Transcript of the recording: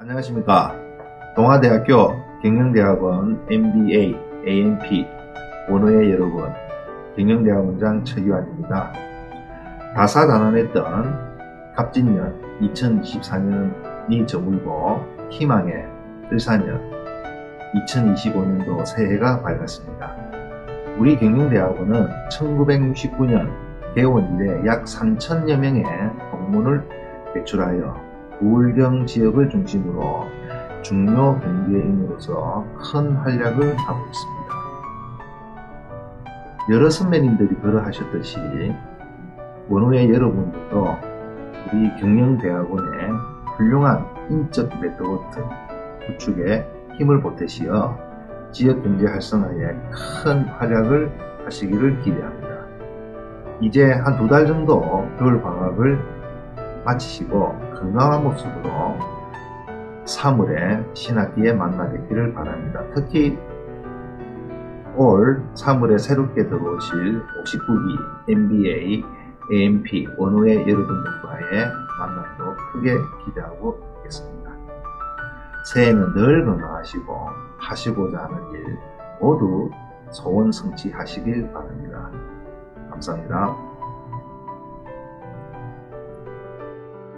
안녕하십니까. 동아대학교 경영대학원 MBA, AMP 원호의 여러분, 경영대학원장 최규환입니다. 다사다난했던 갑진년 2024년이 저물고 희망의 을사년 2025년도 새해가 밝았습니다. 우리 경영대학원은 1969년 개원 이래 약 3천여 명의 동문을 배출하여 부울경 지역을 중심으로 중요 경제인으로서 큰 활약을 하고 있습니다. 여러 선배님들이 그러하셨듯이 원후의 여러분들도 우리 경영대학원의 훌륭한 인적 네트워크 구축에 힘을 보태시어 지역 경제 활성화에 큰 활약을 하시기를 기대합니다. 이제 한 두 달 정도 겨울 방학을 마치시고 건강한 모습으로 3월에 신학기에 만나뵙기를 바랍니다. 특히 올 3월에 새롭게 들어오실 59기 MBA, AMP 원후의 여러분들과의 만남도 크게 기대하고 있겠습니다. 새해는 늘 건강하시고 하시고자 하는 일 모두 소원 성취하시길 바랍니다. 감사합니다.